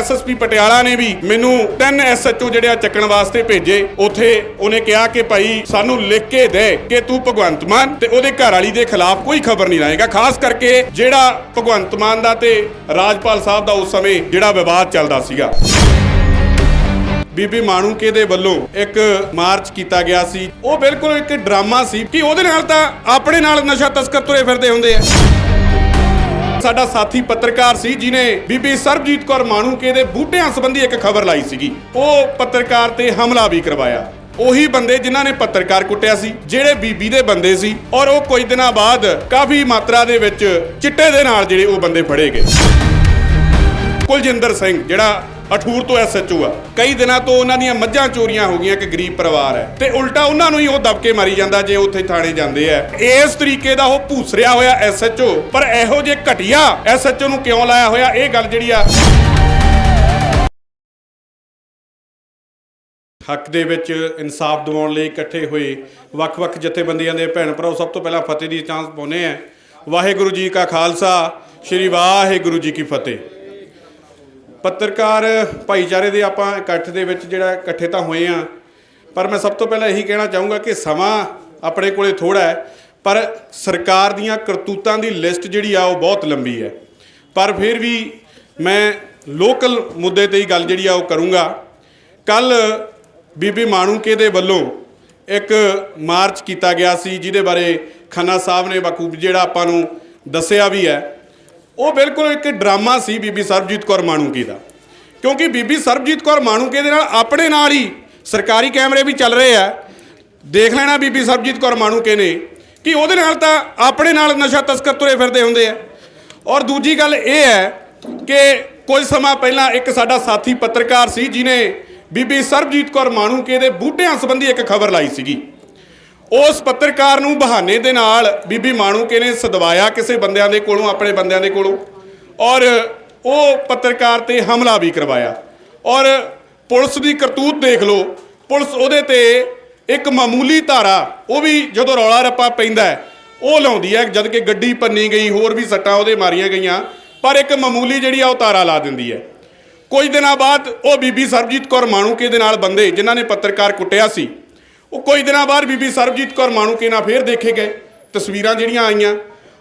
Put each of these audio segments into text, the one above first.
SSP Patiala ਨੇ ਵੀ ਮੈਨੂੰ ਤਿੰਨ ਐਸਐਚਓ ਜਿਹੜੇ ਆ ਚੱਕਣ ਵਾਸਤੇ ਭੇਜੇ। ਉਥੇ ਉਹਨੇ ਕਿਹਾ ਕਿ ਭਾਈ ਸਾਨੂੰ ਲਿਖ ਕੇ ਦੇ ਕਿ ਤੂੰ ਭਗਵੰਤ ਮਾਨ ਤੇ ਉਹਦੇ ਘਰ ਵਾਲੀ ਦੇ ਖਿਲਾਫ ਕੋਈ ਖਬਰ ਨਹੀਂ ਲਾਏਗਾ। ਖਾਸ ਕਰਕੇ ਜਿਹੜਾ ਭਗਵੰਤ ਮਾਨ ਦਾ ਤੇ ਰਾਜਪਾਲ ਸਾਹਿਬ ਦਾ ਉਸ ਸਮੇਂ ਜਿਹੜਾ ਵਿਵਾਦ ਚੱਲਦਾ ਸੀਗਾ। ਬੀਬੀ ਮਾਣੂਕੇ ਦੇ ਵੱਲੋਂ ਇੱਕ ਮਾਰਚ ਕੀਤਾ ਗਿਆ ਸੀ। ਉਹ ਬਿਲਕੁਲ ਇੱਕ ਡਰਾਮਾ ਸੀ ਕਿ ਉਹਦੇ ਨਾਲ ਤਾਂ ਆਪਣੇ ਨਾਲ ਨਸ਼ਾ ਤਸਕਰ ਤੁਰੇ ਫਿਰਦੇ ਹੁੰਦੇ ਆ। ਸਾਡਾ ਸਾਥੀ ਪੱਤਰਕਾਰ ਸੀ ਜਿਨੇ ਬੀਬੀ ਸਰਬਜੀਤ ਕੌਰ ਮਾਣੂਕੇ ਦੇ ਬੂਟਿਆਂ ਸੰਬੰਧੀ ਇੱਕ ਖਬਰ ਲਾਈ ਸੀਗੀ। ਉਹ ਪੱਤਰਕਾਰ ਤੇ ਹਮਲਾ ਵੀ ਕਰਵਾਇਆ। ਉਹੀ ਬੰਦੇ ਜਿਨ੍ਹਾਂ ਨੇ ਪੱਤਰਕਾਰ ਕੁੱਟਿਆ ਸੀ, ਜਿਹੜੇ ਬੀਬੀ ਦੇ ਬੰਦੇ ਸੀ ਔਰ ਉਹ ਕੁਝ ਦਿਨਾਂ ਬਾਅਦ ਕਾਫੀ ਮਾਤਰਾ ਦੇ ਵਿੱਚ ਚਿੱਟੇ ਦੇ ਨਾਲ ਜਿਹੜੇ ਉਹ ਬੰਦੇ ਫੜੇ ਗਏ। ਕੁਲਜਿੰਦਰ ਸਿੰਘ, ਜਿਹੜਾ ਅਠੂਰ ਤੋਂ ਐਸਐਚਓ ਆ। ਕਈ ਦਿਨਾਂ ਤੋਂ ਉਹਨਾਂ ਦੀਆਂ ਮੱਝਾਂ ਚੋਰੀਆਂ ਹੋ ਗਈਆਂ ਕਿ ਗਰੀਬ ਪਰਿਵਾਰ ਹੈ। ਤੇ ਉਲਟਾ ਉਹਨਾਂ ਨੂੰ ਹੀ ਉਹ ਦਬਕੇ ਮਾਰੀ ਜਾਂਦਾ ਜੇ ਉੱਥੇ ਥਾਣੇ ਜਾਂਦੇ ਆ। ਇਸ ਤਰੀਕੇ ਦਾ ਉਹ ਭੂਸਰਿਆ ਹੋਇਆ ਐਸਐਚਓ ਪਰ ਇਹੋ ਜੇ ਘਟਿਆ ਐਸਐਚਓ ਨੂੰ ਕਿਉਂ ਲਾਇਆ ਹੋਇਆ? ਇਹ ਗੱਲ ਜਿਹੜੀ ਆ ਹੱਕ ਦੇ ਵਿੱਚ ਇਨਸਾਫ ਦਿਵਾਉਣ ਲਈ ਇਕੱਠੇ ਹੋਏ ਵੱਖ-ਵੱਖ ਜਥੇਬੰਦੀਆਂ ਦੇ ਭੈਣ ਭਰਾ ਸਭ ਤੋਂ ਪਹਿਲਾਂ ਫਤਿਹ ਦੀ ਚਾਂਸ ਪਾਉਨੇ ਆ। ਵਾਹਿਗੁਰੂ ਜੀ ਕਾ ਖਾਲਸਾ, ਸ੍ਰੀ ਵਾਹਿਗੁਰੂ ਜੀ ਕੀ ਫਤਿਹ। ਪੱਤਰਕਾਰ ਭਾਈਚਾਰੇ ਦੇ ਆਪਾਂ ਇਕੱਠ ਦੇ ਵਿੱਚ ਜਿਹੜਾ ਇਕੱਠੇ ਤਾਂ ਹੋਏ ਆ, ਪਰ ਮੈਂ ਸਭ ਤੋਂ ਪਹਿਲਾਂ ਇਹੀ ਕਹਿਣਾ ਚਾਹੂੰਗਾ ਕਿ ਸਮਾਂ ਆਪਣੇ ਕੋਲੇ ਥੋੜਾ ਹੈ, ਪਰ ਸਰਕਾਰ ਦੀਆਂ ਕਰਤੂਤਾਂ ਦੀ ਲਿਸਟ ਜਿਹੜੀ ਆ ਉਹ ਬਹੁਤ ਲੰਬੀ ਹੈ। ਪਰ ਫਿਰ ਵੀ ਮੈਂ ਲੋਕਲ ਮੁੱਦੇ ਤੇ ਹੀ ਗੱਲ ਜਿਹੜੀ ਆ ਉਹ ਕਰੂੰਗਾ। ਕੱਲ ਬੀਬੀ ਮਾਣੂਕੇ ਦੇ ਵੱਲੋਂ ਇੱਕ ਮਾਰਚ ਕੀਤਾ ਗਿਆ ਸੀ, ਜਿਹਦੇ ਬਾਰੇ ਖੰਨਾ ਸਾਹਿਬ ਨੇ ਬਖੂਬ ਜਿਹੜਾ ਆਪਾਂ ਨੂੰ ਦੱਸਿਆ ਵੀ ਹੈ। ਉਹ ਬਿਲਕੁਲ ਇੱਕ ਡਰਾਮਾ ਸੀ ਬੀਬੀ ਸਰਬਜੀਤ ਕੌਰ ਮਾਣੂਕੇ ਦਾ। ਕਿਉਂਕਿ ਬੀਬੀ ਸਰਬਜੀਤ ਕੌਰ ਮਾਣੂਕੇ ਦੇ ਨਾਲ ਆਪਣੇ ਨਾਲ ਹੀ ਸਰਕਾਰੀ ਕੈਮਰੇ ਵੀ ਚੱਲ ਰਹੇ ਆ। ਦੇਖ ਲੈਣਾ ਬੀਬੀ ਸਰਬਜੀਤ ਕੌਰ ਮਾਣੂਕੇ ਨੇ ਕਿ ਉਹਦੇ ਨਾਲ ਤਾਂ ਆਪਣੇ ਨਾਲ ਨਸ਼ਾ ਤਸਕਰ ਤੁਰੇ ਫਿਰਦੇ ਹੁੰਦੇ ਆ। ਔਰ ਦੂਜੀ ਗੱਲ ਇਹ ਹੈ ਕਿ ਕੁਝ ਸਮਾਂ ਪਹਿਲਾਂ ਇੱਕ ਸਾਡਾ ਸਾਥੀ ਪੱਤਰਕਾਰ ਸੀ ਜਿਨੇ ਬੀਬੀ ਸਰਬਜੀਤ ਕੌਰ ਮਾਣੂਕੇ ਦੇ ਬੂਟਿਆਂ ਸੰਬੰਧੀ ਇੱਕ ਖਬਰ ਲਾਈ ਸੀਗੀ। ਉਸ ਪੱਤਰਕਾਰ ਨੂੰ ਬਹਾਨੇ ਦੇ ਨਾਲ ਬੀਬੀ ਮਾਣੂਕੇ ਨੇ ਸਦਵਾਇਆ ਕਿਸੇ ਬੰਦਿਆਂ ਦੇ ਕੋਲੋਂ, ਆਪਣੇ ਬੰਦਿਆਂ ਦੇ ਕੋਲੋਂ। ਔਰ ਉਹ ਪੱਤਰਕਾਰ ਤੇ ਹਮਲਾ ਵੀ ਕਰਵਾਇਆ। ਔਰ ਪੁਲਿਸ ਦੀ ਕਰਤੂਤ ਦੇਖ ਲਓ, ਪੁਲਿਸ ਉਹਦੇ ਤੇ ਇੱਕ ਮਾਮੂਲੀ ਧਾਰਾ, ਉਹ ਵੀ ਜਦੋਂ ਰੌਲਾ ਰੱਪਾ ਪੈਂਦਾ ਉਹ ਲਾਉਂਦੀ ਹੈ, ਜਦ ਕਿ ਗੱਡੀ ਪੰਨੀ ਗਈ, ਹੋਰ ਵੀ ਸੱਟਾਂ ਉਹਦੇ ਮਾਰੀਆਂ ਗਈਆਂ, ਪਰ ਇੱਕ ਮਾਮੂਲੀ ਜਿਹੜੀ ਆ, ਉਹ ਧਾਰਾ ਲਾ ਦਿੰਦੀ ਹੈ। ਕੁਝ ਦਿਨਾਂ ਬਾਅਦ ਉਹ ਬੀਬੀ ਸਰਬਜੀਤ ਕੌਰ ਮਾਣੂਕੇ ਦੇ ਨਾਲ ਬੰਦੇ, ਜਿਨ੍ਹਾਂ ਨੇ ਪੱਤਰਕਾਰ ਕੁੱਟਿਆ ਸੀ। ਉਹ ਕੁਝ ਦਿਨਾਂ ਬਾਅਦ ਬੀਬੀ ਸਰਬਜੀਤ ਕੌਰ ਮਾਣੂ ਕੇ ਨਾਲ ਫੇਰ ਦੇਖੇ ਗਏ, ਤਸਵੀਰਾਂ ਜਿਹੜੀਆਂ ਆਈਆਂ।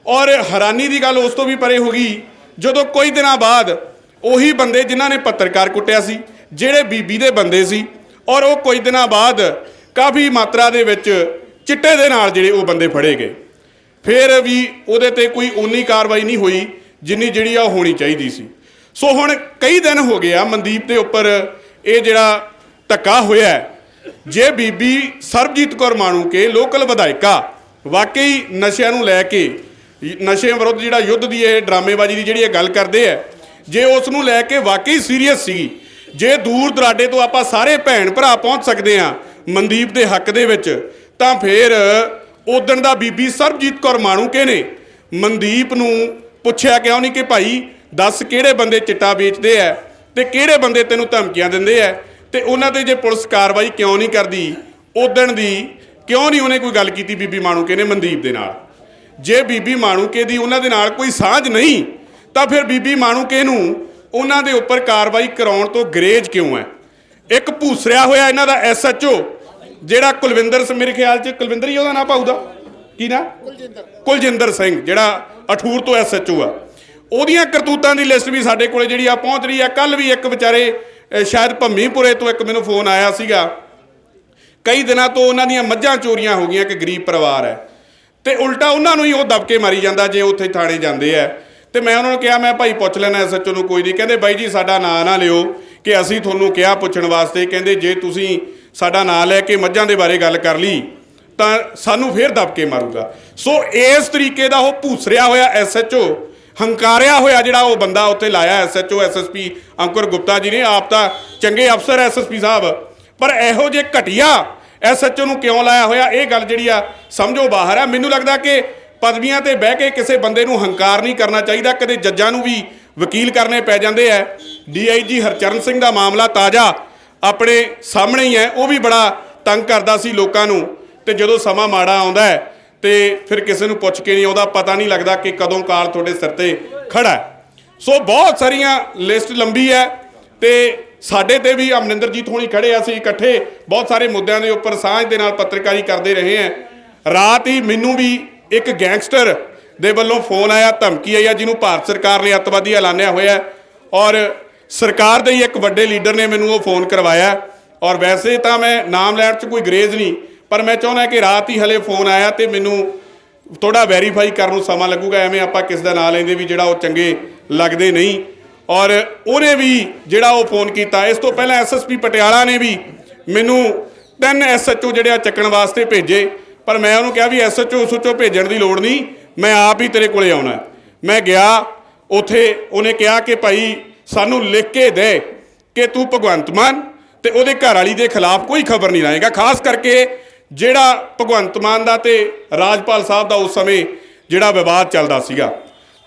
ਔਰ ਹੈਰਾਨੀ ਦੀ ਗੱਲ ਉਸ ਤੋਂ ਵੀ ਪਰੇ ਹੋ ਗਈ, ਜਦੋਂ ਕੁਝ ਦਿਨਾਂ ਬਾਅਦ ਉਹੀ ਬੰਦੇ ਜਿਨ੍ਹਾਂ ਨੇ ਪੱਤਰਕਾਰ ਕੁੱਟਿਆ ਸੀ, ਜਿਹੜੇ ਬੀਬੀ ਦੇ ਬੰਦੇ ਸੀ, ਔਰ ਉਹ ਕੁਝ ਦਿਨਾਂ ਬਾਅਦ ਕਾਫੀ ਮਾਤਰਾ ਦੇ ਵਿੱਚ ਚਿੱਟੇ ਦੇ ਨਾਲ ਜਿਹੜੇ ਉਹ ਬੰਦੇ ਫੜੇ ਗਏ। ਫਿਰ ਵੀ ਉਹਦੇ ਤੇ ਕੋਈ ਉਨੀ ਕਾਰਵਾਈ ਨਹੀਂ ਹੋਈ ਜਿੰਨੀ ਜਿਹੜੀ ਆ ਉਹ ਹੋਣੀ ਚਾਹੀਦੀ ਸੀ। ਸੋ ਹੁਣ ਕਈ ਦਿਨ ਹੋ ਗਏ ਆ ਮਨਦੀਪ ਦੇ ਉੱਪਰ ਇਹ ਜਿਹੜਾ ਧੱਕਾ ਹੋਇਆ ਜੇ ਬੀਬੀ ਸਰਬਜੀਤ ਕੌਰ ਮਾਣੂਕੇ ਲੋਕਲ ਵਿਧਾਇਕਾ ਵਾਕਈ ਨਸ਼ਿਆਂ ਨੂੰ ਲੈ ਕੇ ਨਸ਼ੇ ਵਿਰੁੱਧ ਜਿਹੜਾ ਯੁੱਧ ਦੀ ਇਹ ਡਰਾਮੇਬਾਜ਼ੀ ਦੀ ਜਿਹੜੀ ਇਹ ਗੱਲ ਕਰਦੇ ਆ ਜੇ ਉਸ ਨੂੰ ਲੈ ਕੇ ਵਾਕਈ ਸੀਰੀਅਸ ਸੀ ਜੇ ਦੂਰ ਦਰਾਡੇ ਤੋਂ ਆਪਾਂ ਸਾਰੇ ਭੈਣ ਭਰਾ ਪਹੁੰਚ ਸਕਦੇ ਆ ਮਨਦੀਪ ਦੇ ਹੱਕ ਦੇ ਵਿੱਚ, ਤਾਂ ਫਿਰ ਉਦਣ ਦਾ ਬੀਬੀ ਸਰਬਜੀਤ ਕੌਰ ਮਾਣੂਕੇ ਨੇ ਮਨਦੀਪ ਨੂੰ ਪੁੱਛਿਆ ਕਿਉਂ ਨਹੀਂ ਕਿ ਭਾਈ ਦੱਸ ਕਿਹੜੇ ਬੰਦੇ ਚਿੱਟਾ ਵੇਚਦੇ ਆ ਤੇ ਕਿਹੜੇ ਬੰਦੇ ਤੈਨੂੰ ਧਮਕੀਆਂ ਦਿੰਦੇ ਆ ਤੇ ਉਹਨਾਂ ਤੇ ਜੇ ਪੁਲਿਸ ਕਾਰਵਾਈ ਕਿਉਂ ਨਹੀਂ ਕਰਦੀ ਉਦਣ ਦੀ ਕਿਉਂ ਨਹੀਂ ਉਹਨੇ ਕੋਈ ਗੱਲ ਕੀਤੀ ਬੀਬੀ ਮਾਣੂਕੇ ਨੇ ਮਨਦੀਪ ਦੇ ਨਾਲ? ਜੇ ਬੀਬੀ ਮਾਣੂਕੇ ਦੀ ਉਹਨਾਂ ਦੇ ਨਾਲ ਕੋਈ ਸਾਂਝ ਨਹੀਂ ਤਾਂ ਫਿਰ ਬੀਬੀ ਮਾਣੂਕੇ ਨੂੰ ਉਹਨਾਂ ਦੇ ਉੱਪਰ ਕਾਰਵਾਈ ਕਰਾਉਣ ਤੋਂ ਗਰੇਜ ਕਿਉਂ ਹੈ? ਇੱਕ ਭੂਸਰਿਆ ਹੋਇਆ ਇਹਨਾਂ ਦਾ ਐਸਐਚਓ ਜਿਹੜਾ ਕੁਲਵਿੰਦਰ ਸਿੰਘ ਮੇਰੇ ਖਿਆਲ 'ਚ ਕੁਲਵਿੰਦਰ ਹੀ ਉਹਦਾ ਨਾਂ ਪਾਉਦਾ ਕੀ ਨਾਂ? ਕੁਲਜਿੰਦਰ। ਕੁਲਜਿੰਦਰ ਸਿੰਘ ਜਿਹੜਾ ਅਠੂਰ ਤੋਂ ਐਸਐਚਓ ਆ। ਉਹਦੀਆਂ ਕਰਤੂਤਾਂ ਦੀ ਲਿਸਟ ਵੀ ਸਾਡੇ ਕੋਲੇ ਜਿਹੜੀ ਆ ਪਹੁੰਚ ਰਹੀ ਆ। ਕੱਲ ਵੀ ਇੱਕ ਵਿਚਾਰੇ ਸ਼ਾਇਦ ਭੰਮੀਪੁਰੇ ਤੋਂ ਇੱਕ ਮੈਨੂੰ ਫੋਨ ਆਇਆ ਸੀਗਾ। ਕਈ ਦਿਨਾਂ ਤੋਂ ਉਹਨਾਂ ਦੀਆਂ ਮੱਝਾਂ ਚੋਰੀਆਂ ਹੋ ਗਈਆਂ ਕਿ ਗਰੀਬ ਪਰਿਵਾਰ ਹੈ। ਤੇ ਉਲਟਾ ਉਹਨਾਂ ਨੂੰ ਹੀ ਉਹ ਦਬਕੇ ਮਾਰੀ ਜਾਂਦਾ, ਜੇ ਉੱਥੇ ਥਾਣੇ ਜਾਂਦੇ ਆ। ਤੇ ਮੈਂ ਉਹਨਾਂ ਨੂੰ ਕਿਹਾ, ਮੈਂ ਭਾਈ ਪੁੱਛ ਲੈਣਾ ਐਸਐਚਓ ਨੂੰ ਕੋਈ ਨਹੀਂ। ਕਹਿੰਦੇ, ਬਾਈ ਜੀ, ਸਾਡਾ ਨਾਂ ਨਾ ਲਿਓ ਕਿ ਅਸੀਂ ਤੁਹਾਨੂੰ ਕਿਹਾ ਪੁੱਛਣ ਵਾਸਤੇ। ਕਹਿੰਦੇ, ਜੇ ਤੁਸੀਂ ਸਾਡਾ ਨਾਂ ਲੈ ਕੇ ਮੱਝਾਂ ਦੇ ਬਾਰੇ ਗੱਲ ਕਰ ਲਈ, ਤਾਂ ਸਾਨੂੰ ਫੇਰ ਦਬਕੇ ਮਾਰੂਗਾ। ਸੋ ਇਸ ਤਰੀਕੇ ਦਾ ਉਹ ਭੂਸਰਿਆ ਹੋਇਆ ਐਸਐਚਓ ਹੰਕਾਰਿਆ ਹੋਇਆ ਜਿਹੜਾ ਉਹ ਬੰਦਾ ਉੱਥੇ ਲਾਇਆ ਐਸਐਚਓ ਐਸਐਸਪੀ ਅੰਕੁਰ ਗੁਪਤਾ ਜੀ ਨੇ, ਆਪ ਤਾਂ ਚੰਗੇ ਅਫਸਰ ਐਸਐਸਪੀ ਸਾਹਿਬ। ਪਰ ਇਹੋ ਜੇ ਘਟਿਆ ਐਸਐਚਓ ਨੂੰ ਕਿਉਂ ਲਾਇਆ ਹੋਇਆ? ਇਹ ਗੱਲ ਜਿਹੜੀ ਆ, ਸਮਝੋ ਬਾਹਰ ਆ। ਮੈਨੂੰ ਲੱਗਦਾ ਕਿ ਪਦਵੀਆਂ ਤੇ ਬਹਿ ਕੇ ਕਿਸੇ ਬੰਦੇ ਨੂੰ ਹੰਕਾਰ ਨਹੀਂ ਕਰਨਾ ਚਾਹੀਦਾ। ਕਦੇ ਜੱਜਾਂ ਨੂੰ ਵੀ ਵਕੀਲ ਕਰਨੇ ਪੈ ਜਾਂਦੇ ਆ। ਡੀਆਈਜੀ ਹਰਚਰਨ ਸਿੰਘ ਦਾ ਮਾਮਲਾ ਤਾਜ਼ਾ ਆਪਣੇ ਸਾਹਮਣੇ ਹੀ ਹੈ। ਉਹ ਵੀ ਬੜਾ ਤੰਗ ਕਰਦਾ ਸੀ ਲੋਕਾਂ ਨੂੰ। ਤੇ ਜਦੋਂ ਸਮਾਂ ਮਾੜਾ ਆਉਂਦਾ ਹੈ ਤੇ ਫਿਰ ਕਿਸੇ ਨੂੰ ਪੁੱਛ ਕੇ ਨਹੀਂ, ਉਹਦਾ ਪਤਾ ਨਹੀਂ ਲੱਗਦਾ ਕਿ ਕਦੋਂ ਕਾਲ ਤੁਹਾਡੇ ਸਿਰ ਤੇ ਖੜਾ ਸੋ ਬਹੁਤ ਸਾਰੀਆਂ ਲਿਸਟ ਲੰਬੀ ਹੈ ਤੇ ਸਾਡੇ ਤੇ ਵੀ ਅਮਰਿੰਦਰਜੀਤ ਹੋਣੀ ਖੜੇ ਆ, ਅਸੀਂ ਇਕੱਠੇ ਬਹੁਤ ਸਾਰੇ ਮੁੱਦਿਆਂ ਦੇ ਉੱਪਰ ਸਾਂਝ ਦੇ ਨਾਲ ਪੱਤਰਕਾਰੀ ਕਰਦੇ ਰਹੇ ਆ ਰਾਤ ਹੀ ਮੈਨੂੰ ਵੀ ਇੱਕ ਗੈਂਗਸਟਰ ਦੇ ਵੱਲੋਂ ਫੋਨ ਆਇਆ, ਧਮਕੀ ਆਈ ਆ, ਜਿਹਨੂੰ ਭਾਰਤ ਸਰਕਾਰ ਨੇ ਅੱਤਵਾਦੀ ਐਲਾਨਿਆ ਹੋਇਆ ਔਰ ਸਰਕਾਰ ਦੇ ਹੀ ਇੱਕ ਵੱਡੇ ਲੀਡਰ ਨੇ ਮੈਨੂੰ ਉਹ ਫੋਨ ਕਰਵਾਇਆ। ਔਰ ਵੈਸੇ ਤਾਂ ਮੈਂ ਨਾਮ ਲੈਣ 'ਚ ਕੋਈ ਗਰੇਜ਼ ਨਹੀਂ ਪਰ ਮੈਂ ਚਾਹੁੰਦਾ ਕਿ ਰਾਤ ਹੀ ਹਲੇ ਫੋਨ ਆਇਆ ਤੇ ਮੈਨੂੰ ਥੋੜਾ ਵੈਰੀਫਾਈ ਕਰਨ ਨੂੰ ਸਮਾਂ ਲੱਗੂਗਾ, ਐਵੇਂ ਆਪਾਂ ਕਿਸ ਦਾ ਨਾਂ ਲੈਂਦੇ ਵੀ ਜਿਹੜਾ ਉਹ ਚੰਗੇ ਲੱਗਦੇ ਨਹੀਂ। ਔਰ ਉਹਨੇ ਵੀ ਜਿਹੜਾ ਉਹ ਫੋਨ ਕੀਤਾ, ਇਸ ਤੋਂ ਪਹਿਲਾਂ ਐਸਐਸਪੀ ਪਟਿਆਲਾ ਨੇ ਵੀ ਮੈਨੂੰ ਤਿੰਨ ਐਸਐਚਓ ਜਿਹੜੇ ਆ ਚੱਕਣ ਵਾਸਤੇ ਭੇਜੇ, ਪਰ ਮੈਂ ਉਹਨੂੰ ਕਿਹਾ ਵੀ ਐਸਐਚਓ ਉਸਚੋ ਭੇਜਣ ਦੀ ਲੋੜ ਨਹੀਂ, ਮੈਂ ਆਪ ਹੀ ਤੇਰੇ ਕੋਲੇ ਆਉਣਾ। ਮੈਂ ਗਿਆ, ਉਥੇ ਉਹਨੇ ਕਿਹਾ ਕਿ ਭਾਈ ਸਾਨੂੰ ਲਿਖ ਕੇ ਦੇ ਕਿ ਤੂੰ ਭਗਵੰਤ ਮਾਨ ਤੇ ਉਹਦੇ ਘਰ ਵਾਲੀ ਦੇ ਖਿਲਾਫ ਕੋਈ ਖਬਰ ਨਹੀਂ ਲਾਏਗਾ, ਖਾਸ ਕਰਕੇ ਜਿਹੜਾ ਭਗਵੰਤ ਮਾਨ ਦਾ ਤੇ ਰਾਜਪਾਲ ਸਾਹਿਬ ਦਾ ਉਸ ਸਮੇਂ ਜਿਹੜਾ ਵਿਵਾਦ ਚੱਲਦਾ ਸੀਗਾ।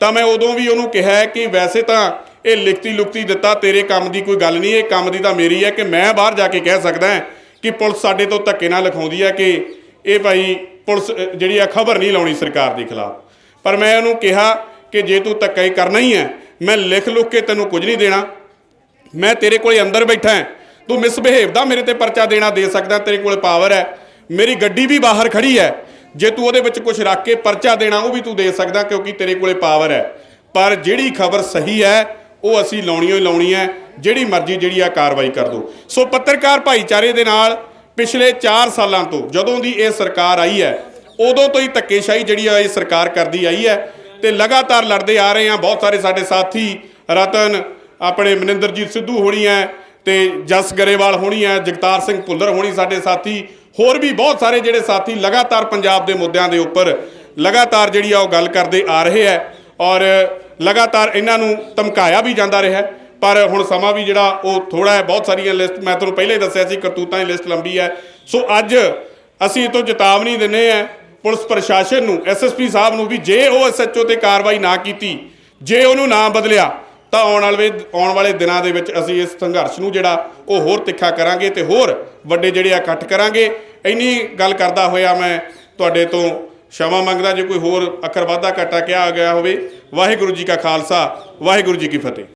ਤਾਂ ਮੈਂ ਉਦੋਂ ਵੀ ਉਹਨੂੰ ਕਿਹਾ ਕਿ ਵੈਸੇ ਤਾਂ ਇਹ ਲਿਖਤੀ ਲੁਕਤੀ ਦਿੱਤਾ, ਤੇਰੇ ਕੰਮ ਦੀ ਕੋਈ ਗੱਲ ਨਹੀਂ, ਇਹ ਕੰਮ ਦੀ ਤਾਂ ਮੇਰੀ ਹੈ ਕਿ ਮੈਂ ਬਾਹਰ ਜਾ ਕੇ ਕਹਿ ਸਕਦਾ ਕਿ ਪੁਲਿਸ ਸਾਡੇ ਤੋਂ ਧੱਕੇ ਨਾਲ ਲਿਖਾਉਂਦੀ ਹੈ ਕਿ ਇਹ ਭਾਈ ਪੁਲਿਸ ਜਿਹੜੀ ਆ ਖਬਰ ਨਹੀਂ ਲਾਉਣੀ ਸਰਕਾਰ ਦੇ ਖਿਲਾਫ। ਪਰ ਮੈਂ ਉਹਨੂੰ ਕਿਹਾ ਕਿ ਜੇ ਤੂੰ ਧੱਕਾ ਹੀ ਕਰਨਾ ਹੀ ਹੈ, ਮੈਂ ਲਿਖ ਲੁੱਕ ਕੇ ਤੈਨੂੰ ਕੁਝ ਨਹੀਂ ਦੇਣਾ। ਮੈਂ ਤੇਰੇ ਕੋਲੇ ਅੰਦਰ ਬੈਠਾ ਤੂੰ ਮਿਸਬਿਹੇਵ ਦਾ ਮੇਰੇ ਤੇ ਪਰਚਾ ਦੇਣਾ ਦੇ ਸਕਦਾ, ਤੇਰੇ ਕੋਲੇ ਪਾਵਰ ਹੈ। ਮੇਰੀ ਗੱਡੀ ਵੀ ਬਾਹਰ ਖੜੀ ਹੈ। ਜੇ ਤੂੰ ਉਹਦੇ ਵਿੱਚ ਕੁਝ ਰੱਖ ਕੇ ਪਰਚਾ ਦੇਣਾ, ਉਹ ਵੀ ਤੂੰ ਦੇ ਸਕਦਾ ਕਿਉਂਕਿ ਤੇਰੇ ਕੋਲੇ ਪਾਵਰ ਹੈ। ਪਰ ਜਿਹੜੀ ਖਬਰ ਸਹੀ ਹੈ, ਉਹ ਅਸੀਂ ਲਾਉਣੀ ਹੀ ਲਾਉਣੀ ਹੈ। ਜਿਹੜੀ ਮਰਜ਼ੀ ਜਿਹੜੀ ਆ, ਕਾਰਵਾਈ ਕਰ ਦੋ। ਸੋ ਪੱਤਰਕਾਰ ਭਾਈਚਾਰੇ ਦੇ ਨਾਲ ਪਿਛਲੇ 4 ਸਾਲਾਂ ਤੋਂ ਜਦੋਂ ਦੀ ਇਹ ਸਰਕਾਰ ਆਈ ਹੈ, ਉਦੋਂ ਤੋਂ ਹੀ ਧੱਕੇਸ਼ਾਹੀ ਜਿਹੜੀ ਆ, ਇਹ ਸਰਕਾਰ ਕਰਦੀ ਆਈ ਹੈ ਤੇ ਲਗਾਤਾਰ ਲੜਦੇ ਆ ਰਹੇ ਆ ਬਹੁਤ ਸਾਰੇ ਸਾਡੇ ਸਾਥੀ ਰਤਨ, ਆਪਣੇ ਮਨਿੰਦਰਜੀਤ ਸਿੱਧੂ ਹੋਣੀ ਹੈ ਤੇ ਜਸ ਗਰੇਵਾਲ ਹੋਣੀ ਹੈ, ਜਗਤਾਰ ਸਿੰਘ ਭੁੱਲਰ ਹੋਣੀ ਸਾਡੇ ਸਾਥੀ। ਹੋਰ ਵੀ ਬਹੁਤ ਸਾਰੇ ਜਿਹੜੇ ਸਾਥੀ ਲਗਾਤਾਰ ਪੰਜਾਬ ਦੇ ਮੁੱਦਿਆਂ ਦੇ ਉੱਪਰ ਲਗਾਤਾਰ ਜਿਹੜੀ ਆ ਉਹ ਗੱਲ ਕਰਦੇ ਆ ਰਹੇ ਹੈ ਔਰ ਲਗਾਤਾਰ ਇਹਨਾਂ ਨੂੰ ਧਮਕਾਇਆ ਵੀ ਜਾਂਦਾ ਰਿਹਾ ਪਰ ਹੁਣ ਸਮਾਂ ਵੀ ਜਿਹੜਾ ਉਹ ਥੋੜਾ ਹੈ, ਬਹੁਤ ਸਾਰੀਆਂ ਲਿਸਟ ਮੈਂ ਤੁਹਾਨੂੰ ਪਹਿਲਾਂ ਹੀ ਦੱਸਿਆ ਸੀ, ਕਰਤੂਤਾਂ ਦੀ ਲਿਸਟ ਲੰਬੀ ਹੈ। ਸੋ ਅੱਜ ਅਸੀਂ ਇਹ ਤੋਂ ਚੇਤਾਵਨੀ ਦਿੰਨੇ ਆ ਪੁਲਿਸ ਪ੍ਰਸ਼ਾਸਨ ਨੂੰ ਐਸਐਸਪੀ ਸਾਹਿਬ ਨੂੰ ਵੀ ਜੇ ਉਹ ਐਸਐਚਓ ਤੇ ਕਾਰਵਾਈ ਨਾ ਕੀਤੀ, ਜੇ ਉਹਨੂੰ ਨਾ ਬਦਲਿਆ ਤਾਂ ਆਉਣ ਵਾਲੇ ਆਉਣ ਵਾਲੇ ਦਿਨਾਂ ਦੇ ਵਿੱਚ ਅਸੀਂ ਇਸ ਸੰਘਰਸ਼ ਨੂੰ ਜਿਹੜਾ ਉਹ ਹੋਰ ਤਿੱਖਾ ਕਰਾਂਗੇ ਤੇ ਹੋਰ ਵੱਡੇ ਜਿਹੜੇ ਆ ਇਕੱਠ ਕਰਾਂਗੇ। ਇੰਨੀ ਗੱਲ ਕਰਦਾ ਹੋਇਆ ਮੈਂ ਤੁਹਾਡੇ ਤੋਂ ਸ਼ਮਾ ਮੰਗਦਾ ਜੇ ਕੋਈ ਹੋਰ ਅੱਖਰ ਵਾਧਾ ਘਾਟਾ ਕਿਹਾ ਗਿਆ ਹੋਵੇ, ਵਾਹਿਗੁਰੂ ਜੀ ਕਾ ਖਾਲਸਾ, ਵਾਹਿਗੁਰੂ ਜੀ ਕੀ ਫਤਿਹ।